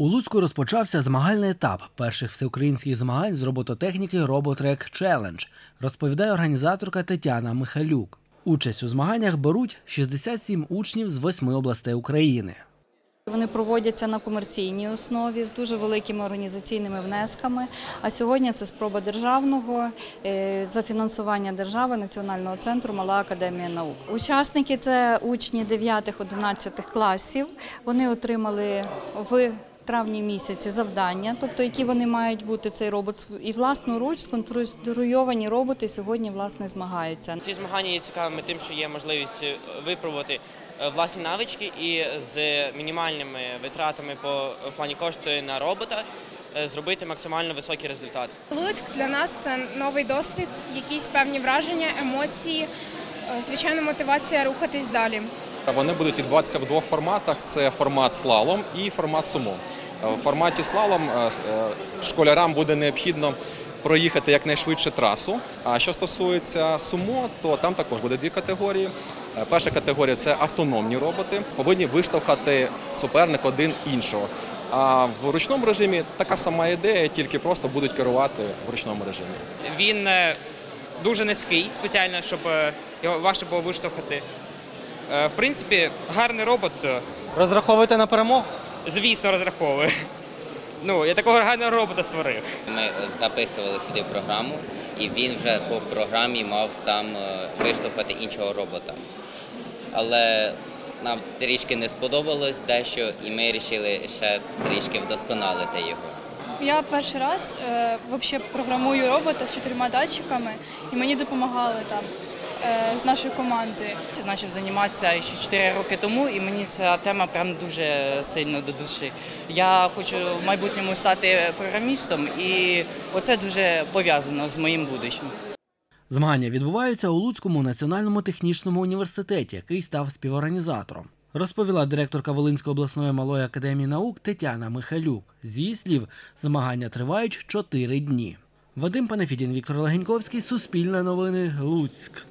У Луцьку розпочався змагальний етап перших всеукраїнських змагань з робототехніки Роботрек Челендж, розповідає організаторка Тетяна Михалюк. Участь у змаганнях беруть 67 учнів з восьми областей України. Вони проводяться на комерційній основі з дуже великими організаційними внесками. А сьогодні це спроба державного е, за фінансування держави Національного центру Мала академія наук. Учасники це учні 9-11 класів. Вони отримали в травні місяці завдання, тобто які вони мають бути цей робот і власноруч сконструйовані роботи сьогодні власне змагаються. Ці змагання є цікавими тим, що є можливість е, випробувати е, власні навички і з мінімальними витратами по плані кошту на робота е, зробити максимально високий результат. Луцьк для нас це новий досвід, якісь певні враження, емоції, звичайно, мотивація рухатись далі. Вони будуть відбуватися в двох форматах: це формат слалом і формат сумо. Е, В форматі слалом е, е, школярам буде необхідно проїхати якнайшвидше трасу. А що стосується сумо, то там також буде дві категорії. Перша категорія це автономні роботи, повинні виштовхати суперник один іншого. А в ручному режимі така сама ідея, тільки просто будуть керувати в ручному режимі. Він дуже низький, спеціально, щоб його важче було виштовхати. Е, В принципі, гарний робот, е, Розраховуєте на перемогу? звісно, розраховує. Ну, я такого гарного робота створив. Ми записували сюди програму, і він вже по програмі мав сам е, виштовхати іншого робота. Але нам трішки не сподобалось дещо, і ми вирішили ще трішки вдосконалити його. Я перший раз е, вообще програмую робота з чотирма датчиками, і мені допомагали там з нашої команди. Почав займатися ще 4 роки тому, і мені ця тема прям дуже сильно до душі. Я хочу в майбутньому стати програмістом, і оце дуже пов'язано з моїм будущим. Змагання відбуваються у Луцькому національному технічному університеті, який став співорганізатором. Розповіла директорка Волинської обласної малої академії наук Тетяна Михалюк. З її слів, змагання тривають чотири дні. Вадим Панафідін, Віктор Легеньковський, Суспільне новини, Луцьк.